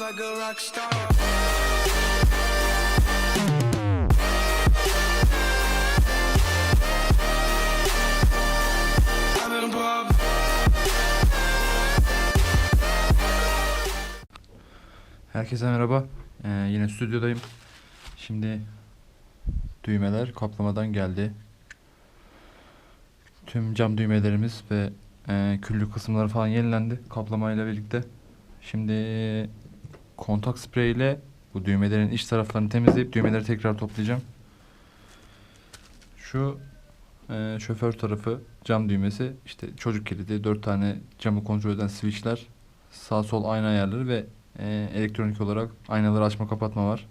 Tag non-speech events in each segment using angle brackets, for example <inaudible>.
like a rock star. Herkese merhaba. Ee, yine stüdyodayım. Şimdi düğmeler kaplamadan geldi. Tüm cam düğmelerimiz ve e, küllü kısımları falan yenilendi kaplamayla birlikte. Şimdi kontak sprey ile bu düğmelerin iç taraflarını temizleyip düğmeleri tekrar toplayacağım. Şu e, şoför tarafı cam düğmesi, işte çocuk kilidi, dört tane camı kontrol eden switchler, sağ sol ayna ayarları ve e, elektronik olarak aynaları açma kapatma var.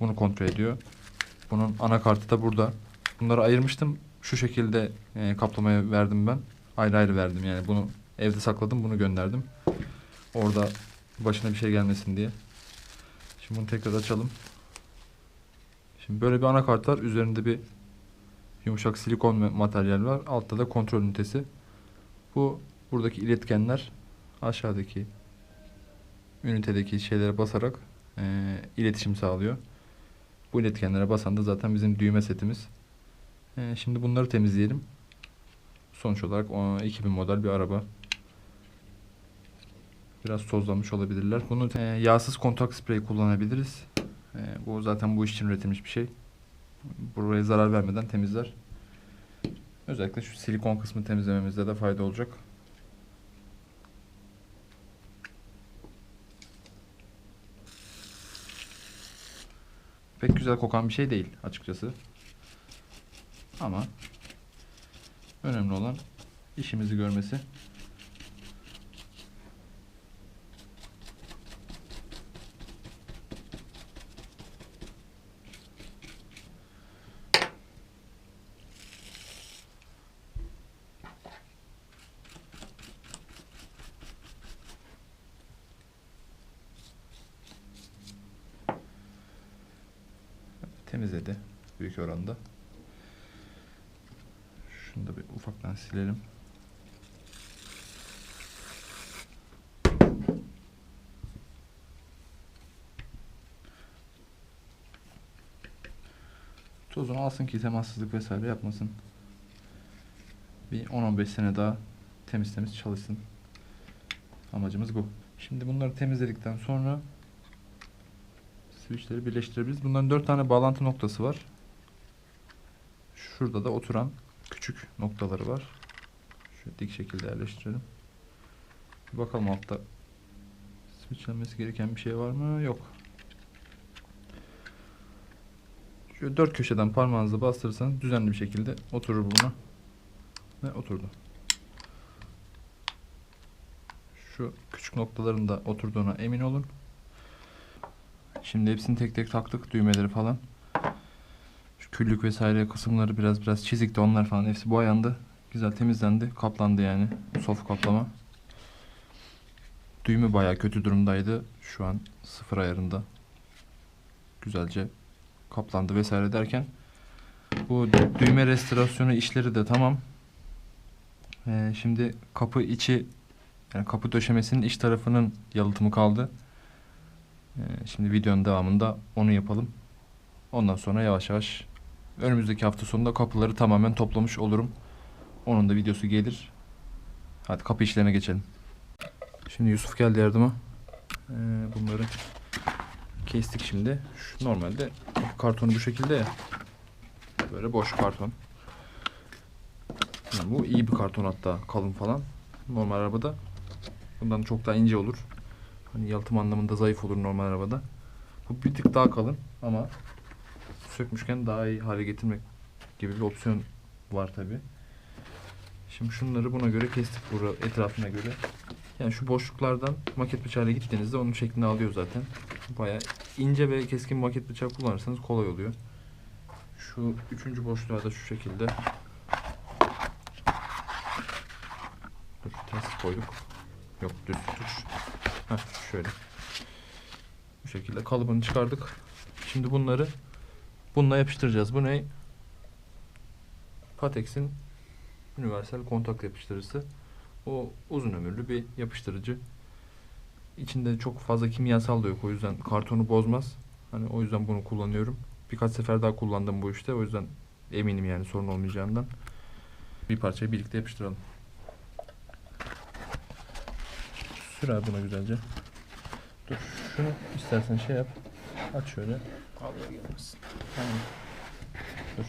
Bunu kontrol ediyor. Bunun anakartı da burada. Bunları ayırmıştım. Şu şekilde e, kaplamaya verdim ben. Ayrı ayrı verdim yani. Bunu evde sakladım. Bunu gönderdim. Orada başına bir şey gelmesin diye. Şimdi bunu tekrar açalım. Şimdi böyle bir anakart var. Üzerinde bir yumuşak silikon materyal var. Altta da kontrol ünitesi. Bu buradaki iletkenler aşağıdaki ünitedeki şeylere basarak e, iletişim sağlıyor. Bu iletkenlere basan da zaten bizim düğme setimiz. E, şimdi bunları temizleyelim. Sonuç olarak o, 2000 model bir araba. Biraz tozlanmış olabilirler. Bunu e, yağsız kontak sprey kullanabiliriz. E, bu zaten bu iş için üretilmiş bir şey. Buraya zarar vermeden temizler. Özellikle şu silikon kısmı temizlememizde de fayda olacak. Pek güzel kokan bir şey değil açıkçası. Ama önemli olan işimizi görmesi. Oranda. Şunu da bir ufaktan silelim. Tozunu alsın ki temassızlık vesaire yapmasın. Bir 10-15 sene daha temiz temiz çalışsın. Amacımız bu. Şimdi bunları temizledikten sonra switchleri birleştirebiliriz. Bunların dört tane bağlantı noktası var. Şurada da oturan küçük noktaları var. Şöyle dik şekilde yerleştirelim. Bir bakalım altta switchlenmesi gereken bir şey var mı? Yok. Şöyle dört köşeden parmağınızla bastırırsanız düzenli bir şekilde oturur buna. Ve oturdu. Şu küçük noktaların da oturduğuna emin olun. Şimdi hepsini tek tek taktık düğmeleri falan. Küllük vesaire kısımları biraz biraz çizikti onlar falan hepsi boyandı. Güzel temizlendi, kaplandı yani. Soft kaplama. Düğme bayağı kötü durumdaydı. Şu an sıfır ayarında. Güzelce kaplandı vesaire derken bu düğme restorasyonu işleri de tamam. Ee, şimdi kapı içi yani kapı döşemesinin iç tarafının yalıtımı kaldı. Ee, Şimdi videonun devamında onu yapalım. Ondan sonra yavaş yavaş önümüzdeki hafta sonunda kapıları tamamen toplamış olurum. Onun da videosu gelir. Hadi kapı işlerine geçelim. Şimdi Yusuf geldi yardıma. Ee, bunları kestik şimdi. Şu normalde kartonu bu şekilde ya. Böyle boş karton. Yani bu iyi bir karton hatta kalın falan. Normal arabada bundan çok daha ince olur. Hani yalıtım anlamında zayıf olur normal arabada. Bu bir tık daha kalın ama sökmüşken daha iyi hale getirmek gibi bir opsiyon var tabi. Şimdi şunları buna göre kestik bura etrafına göre. Yani şu boşluklardan maket bıçağıyla gittiğinizde onun şeklini alıyor zaten. Baya ince ve keskin maket bıçağı kullanırsanız kolay oluyor. Şu üçüncü boşluğa da şu şekilde. Dur, ters koyduk. Yok düz tuş. Heh, şöyle. Bu şekilde kalıbını çıkardık. Şimdi bunları bununla yapıştıracağız. Bu ne? Patex'in universal kontak yapıştırıcısı. O uzun ömürlü bir yapıştırıcı. içinde çok fazla kimyasal da yok. O yüzden kartonu bozmaz. Hani o yüzden bunu kullanıyorum. Birkaç sefer daha kullandım bu işte. O yüzden eminim yani sorun olmayacağından. Bir parçayı birlikte yapıştıralım. Sür abi buna güzelce. Dur şunu istersen şey yap. Aç şöyle. Havaya gelmesin. Tamam. Dur.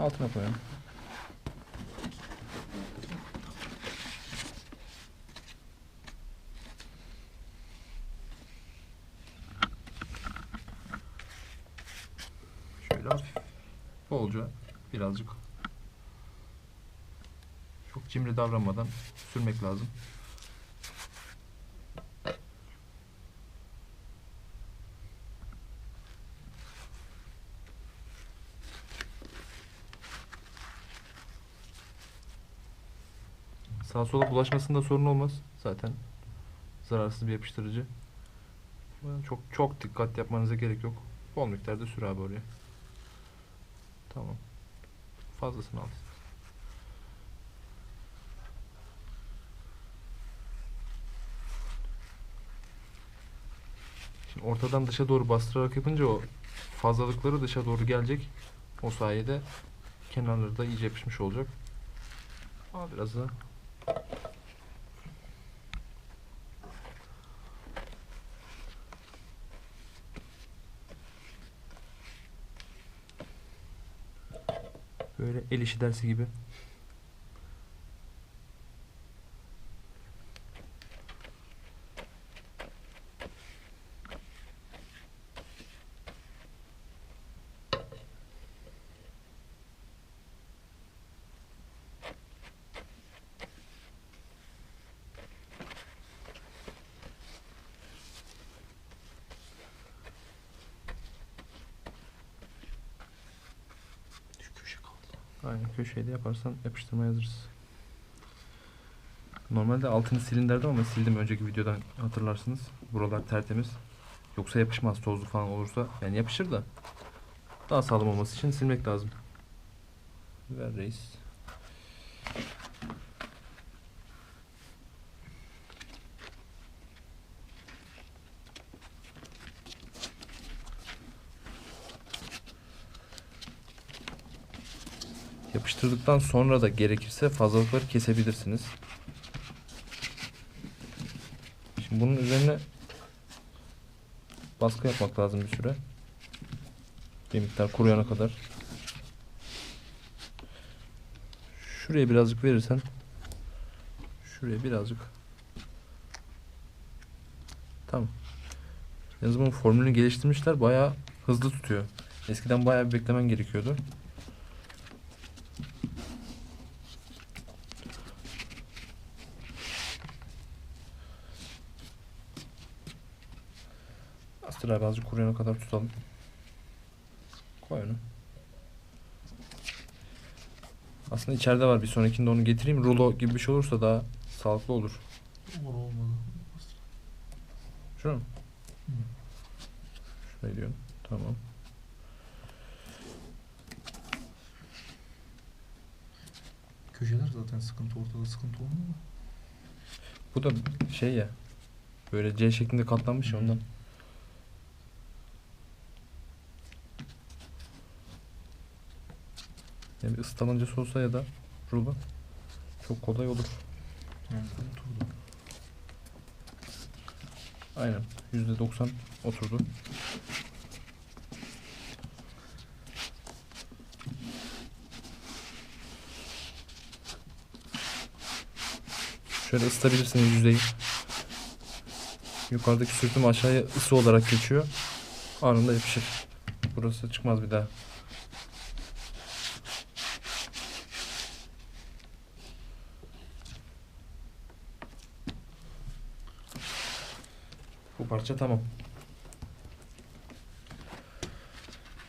Altına koyalım. Şöyle hafif bolca birazcık çok cimri davranmadan sürmek lazım. Sağa sola bulaşmasında sorun olmaz. Zaten zararsız bir yapıştırıcı. Ama Çok çok dikkat yapmanıza gerek yok. Bol miktarda sür abi oraya. Tamam. Fazlasını al. Şimdi ortadan dışa doğru bastırarak yapınca o fazlalıkları dışa doğru gelecek. O sayede kenarları da iyice yapışmış olacak. Al biraz daha. Böyle el işi dersi gibi. Kaldı. Aynen köşeyi de yaparsan yapıştırmaya hazırız. Normalde altını silin derdim ama sildim önceki videodan hatırlarsınız. Buralar tertemiz. Yoksa yapışmaz tozlu falan olursa. Yani yapışır da daha sağlam olması için silmek lazım. Ver reis. Yapıştırdıktan sonra da gerekirse fazlalıkları kesebilirsiniz. Şimdi bunun üzerine baskı yapmak lazım bir süre. Bir miktar kuruyana kadar. Şuraya birazcık verirsen şuraya birazcık Tamam. Bunun formülünü geliştirmişler. Bayağı hızlı tutuyor. Eskiden bayağı bir beklemen gerekiyordu. Bastır abi azıcık kuruyana kadar tutalım. Koy onu. Aslında içeride var bir sonrakinde onu getireyim. Rulo gibi bir şey olursa daha sağlıklı olur. Olur olmadı. Şunu mu? Şuraya diyorum. Tamam. Köşeler zaten sıkıntı ortada sıkıntı olmuyor mu? Bu da şey ya. Böyle C şeklinde katlanmış ya ondan. Yani bir ıstalıncası olsa ya da rulo çok kolay olur. Yani oturdu. Aynen. %90 oturdu. Şöyle ısıtabilirsiniz yüzeyi. Yukarıdaki sürtüm aşağıya ısı olarak geçiyor. Anında yapışır. Burası çıkmaz bir daha. Bu parça tamam.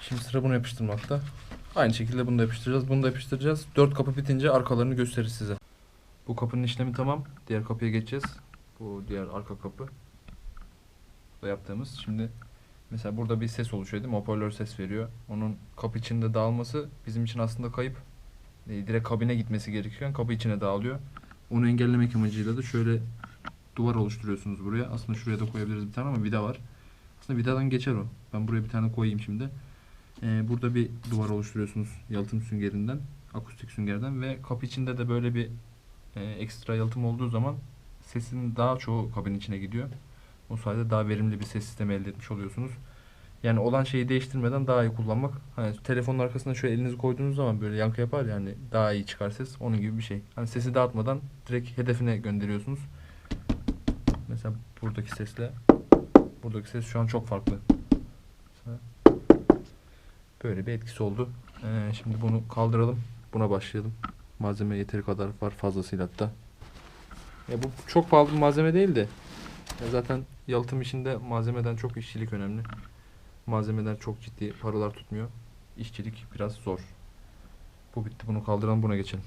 Şimdi sıra bunu yapıştırmakta. Aynı şekilde bunu da yapıştıracağız. Bunu da yapıştıracağız. Dört kapı bitince arkalarını gösterir size. Bu kapının işlemi tamam. Diğer kapıya geçeceğiz. Bu diğer arka kapı. Bu yaptığımız. Şimdi mesela burada bir ses oluşuyor değil mi? Hoparlör ses veriyor. Onun kapı içinde dağılması bizim için aslında kayıp. E, direkt kabine gitmesi gerekiyor. Kapı içine dağılıyor. Onu engellemek amacıyla da şöyle duvar oluşturuyorsunuz buraya. Aslında şuraya da koyabiliriz bir tane ama vida var. Aslında vidadan geçer o. Ben buraya bir tane koyayım şimdi. Ee, burada bir duvar oluşturuyorsunuz yalıtım süngerinden, akustik süngerden ve kapı içinde de böyle bir e, ekstra yalıtım olduğu zaman sesin daha çoğu kabin içine gidiyor. O sayede daha verimli bir ses sistemi elde etmiş oluyorsunuz. Yani olan şeyi değiştirmeden daha iyi kullanmak. Hani telefonun arkasına şöyle elinizi koyduğunuz zaman böyle yankı yapar yani daha iyi çıkar ses. Onun gibi bir şey. Hani sesi dağıtmadan direkt hedefine gönderiyorsunuz. Mesela buradaki sesle buradaki ses şu an çok farklı. Mesela Böyle bir etkisi oldu. Ee, şimdi bunu kaldıralım. Buna başlayalım. Malzeme yeteri kadar var fazlasıyla hatta. Ya bu çok pahalı bir malzeme değil de ya zaten yalıtım işinde malzemeden çok işçilik önemli. Malzemeler çok ciddi paralar tutmuyor. İşçilik biraz zor. Bu bitti. Bunu kaldıralım buna geçelim.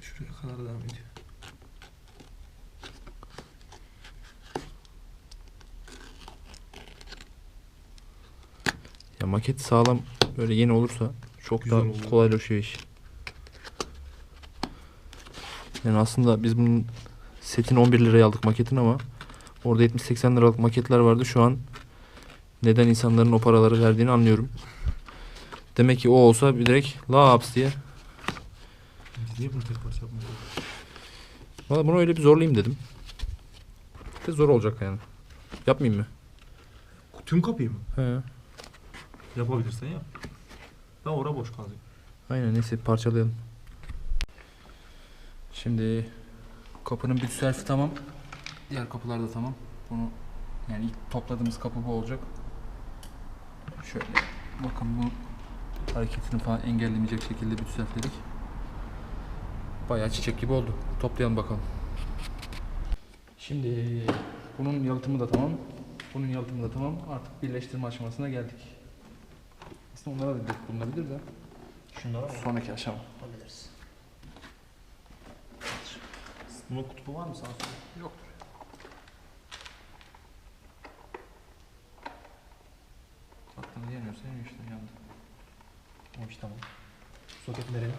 Şuraya kadar devam ediyor. Maket sağlam böyle yeni olursa çok Güzel daha oluyor. kolaylaşıyor iş. Yani aslında biz bunun setini 11 liraya aldık maketin ama orada 70-80 liralık maketler vardı. Şu an neden insanların o paraları verdiğini anlıyorum. Demek ki o olsa bir direkt laps diye. Niye bunu tek parça yapmıyoruz? Valla bunu öyle bir zorlayayım dedim. De zor olacak yani. Yapmayayım mı? Tüm kapıyı mı? He. Yapabilirsen yap. Ben ora boş kalacak. Aynen neyse parçalayalım. Şimdi kapının büt selfie tamam. Diğer kapılar da tamam. Bunu yani ilk topladığımız kapı bu olacak. Şöyle bakın bu hareketini falan engellemeyecek şekilde büt selfledik. Bayağı çiçek gibi oldu. Toplayalım bakalım. Şimdi bunun yalıtımı da tamam. Bunun yalıtımı da tamam. Artık birleştirme aşamasına geldik. Aslında onlara da direkt bulunabilir de. Şunlara mı? Sonraki aşama. Hallederiz. Bunun kutubu var mı sağ sola? Yoktur. Baktığında yanıyorsa yanıyor işte yandı. O iş tamam. Soket nereye?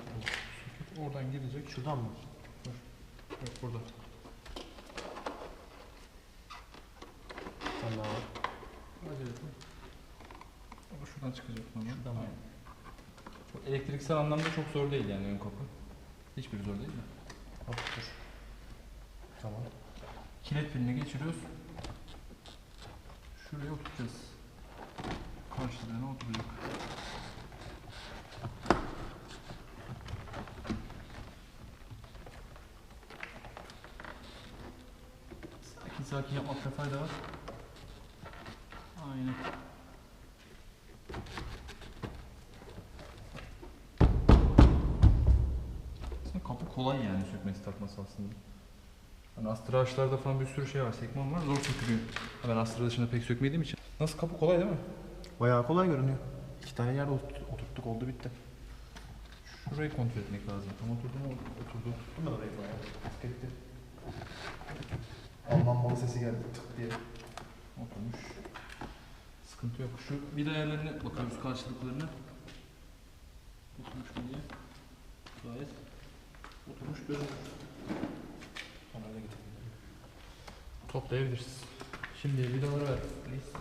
Oradan girecek. Şuradan mı? Yok burada. Var. Acele etme. Şuradan çıkacak sonra. Şuradan mı? Bu elektriksel anlamda çok zor değil yani ön kapı. Hiçbir zor değil mi? Hop dur. Tamam. Kilit pilini geçiriyoruz. Şuraya oturacağız. Karşılığına oturacak. Sakin sakin yapmakta fayda var. Aynen. Kolay yani sökmesi takması aslında. Hani astra ağaçlarda falan bir sürü şey var. Sekman var. Zor sökülüyor. Ben astra dışında pek sökmediğim için. Nasıl kapı kolay değil mi? Bayağı kolay görünüyor. İki tane yerde oturt- oturttuk oldu bitti. Şurayı kontrol etmek lazım. Tam oturdu mu? Oturdu. Tuttum ben orayı bayağı. Tık etti. Alman malı sesi geldi tık diye. Oturmuş. Sıkıntı yok. Şu vida ayarlarına bakıyoruz karşılıklarına. Oturmuş mu diye. Gayet oturmuş getirdim. Toplayabiliriz. Şimdi vidaları ver. Please.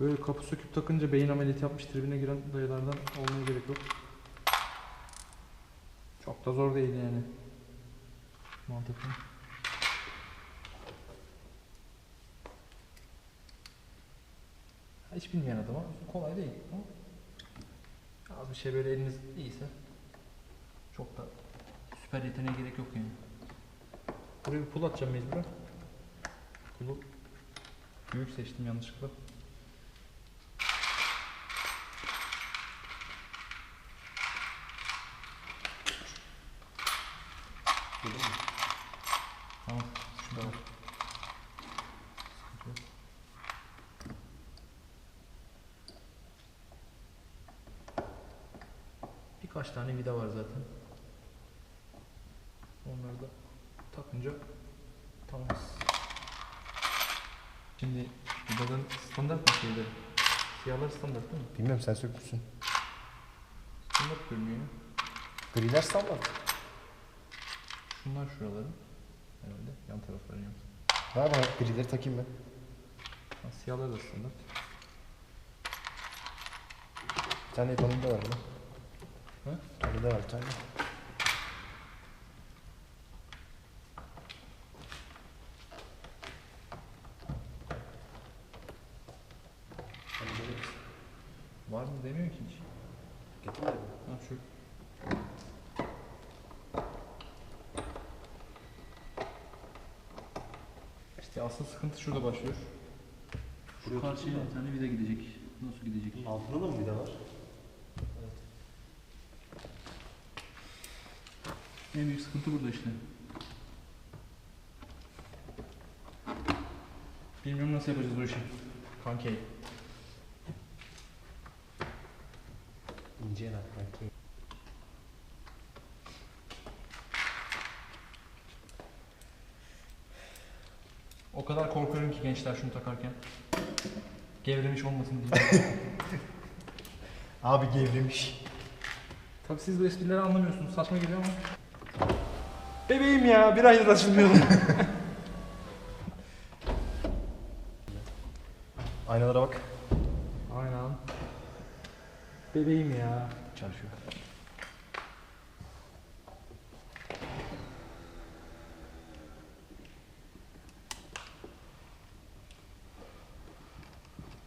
Böyle kapı söküp takınca beyin ameliyatı yapmış tribine giren dayılardan olmaya gerek yok. Çok da zor değil yani. Mantıklı. Hiç bilmeyen adama kolay değil. Ama az bir şey böyle eliniz iyiyse çok da süper yeteneğe gerek yok yani. Buraya bir pul atacağım mecburen. Pulu büyük seçtim yanlışlıkla. Burada mı? Tamam. Şurada var. Sıkıntı yok. Birkaç tane vida var zaten. Da takınca tamam. Şimdi vidaların standart mı şeyleri? Siyahlar standart değil mi? Bilmiyorum sen sökmüşsün. Standart görünüyor. Griler standart. Şunlar şuraları. Herhalde yan tarafları yok. Ver bana grileri takayım ben. Ha, siyahlar da standart. Bir tane ekonomide var mı? Ha? Ekonomide var bir tane. Var mı demiyor ki hiç. Getirmedin mi? Ha şu. İşte asıl sıkıntı şurada başlıyor. Şu karşıya bir tane vida gidecek. Nasıl gidecek? Altında da mı vida var? En büyük sıkıntı burada işte. Bilmiyorum nasıl yapacağız o işi. Kankey. Belki. O kadar korkuyorum ki gençler şunu takarken. Gevremiş olmasın diye. <laughs> Abi gevremiş. Tabii siz bu esprileri anlamıyorsunuz. Saçma geliyor ama. Bebeğim ya. Bir aydır açılmıyordu. <laughs> Aynalara bak. Aynen. Bebeğim ya. Çalışıyor.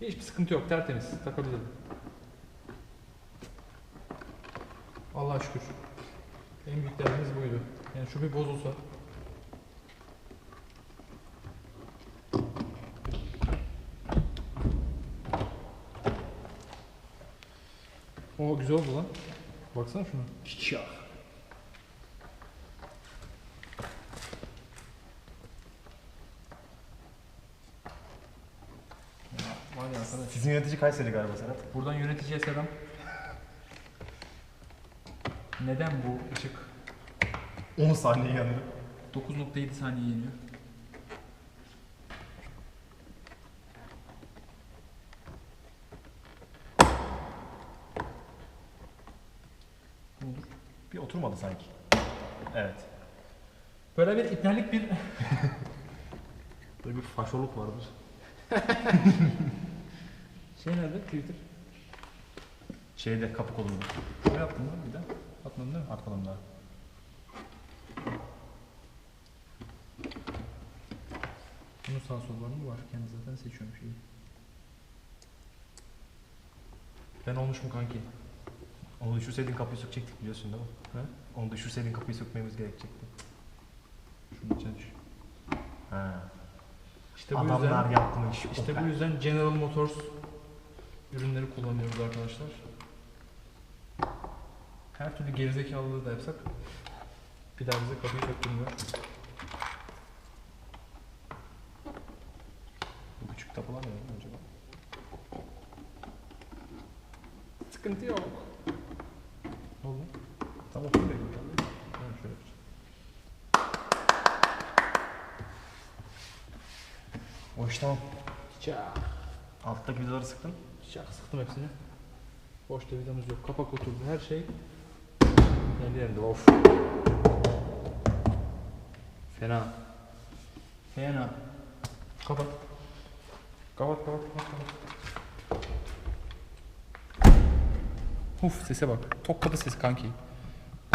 Hiçbir sıkıntı yok. Tertemiz. Takabilirim. Allah'a şükür. En büyük derdimiz buydu. Yani şu bir bozulsa. Güzel oldu lan. Baksana şuna. Arkadaş. Sizin yönetici Kayseri galiba Serhat. Buradan yöneticiye selam. Neden bu ışık 10 saniye yanıyor. 9.7 saniye yeniyor? Oturmadı sanki. Evet. Böyle bir ipnelik bir... <laughs> Böyle bir faşoluk vardır. <laughs> Şey nerede? Twitter. Şeyde kapı kolunda. Şuraya attın mı bir daha? Atmadın değil mi? Atmadım daha. Bunun sağ solları mı var? Kendi zaten seçiyorum şeyi. Ben olmuş mu kanki? Onu düşürseydin kapıyı sökecektik biliyorsun değil mi? He? Onu düşürseydin kapıyı sökmemiz gerekecekti. Şunun içine düş. Ha. İşte bu Adamlar yüzden... yapmış. İşte bu yüzden General Motors ürünleri kullanıyoruz arkadaşlar. Her türlü gerizekalılığı da yapsak bir daha bize kapıyı söktürmüyor. Bu küçük ne lan acaba? Sıkıntı yok. Ne oldu? Tam oturuyor gibi. Ha, şöyle yapacağım. O iş tamam. Çak. Alttaki vidaları sıktın. Çak sıktım hepsini. Boşta vidamız yok. Kapak oturdu. Her şey yerli yerinde. Of. Fena. Fena. Kapat. Kapat kapat kapat kapat. Uf sese bak. Tok kapı sesi kanki. <laughs>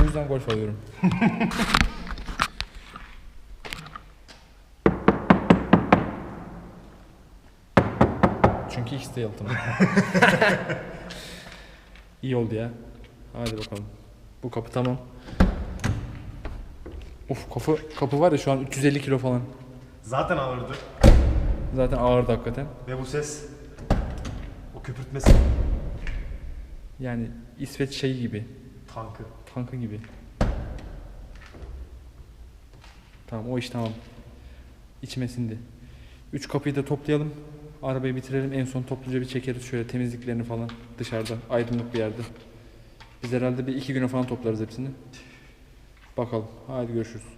O yüzden golf alıyorum. <laughs> Çünkü ikisi de yalıtım. <laughs> İyi oldu ya. Hadi bakalım. Bu kapı tamam. Of kapı kapı var ya şu an 350 kilo falan. Zaten ağırdı. Zaten ağırdı hakikaten. Ve bu ses. O köpürtmesi. Yani İsveç şeyi gibi. Tankı. Tankı gibi. Tamam o iş tamam. İçime sindi. Üç kapıyı da toplayalım. Arabayı bitirelim. En son topluca bir çekeriz şöyle temizliklerini falan dışarıda aydınlık bir yerde. Biz herhalde bir iki güne falan toplarız hepsini. Bakalım. Hadi görüşürüz.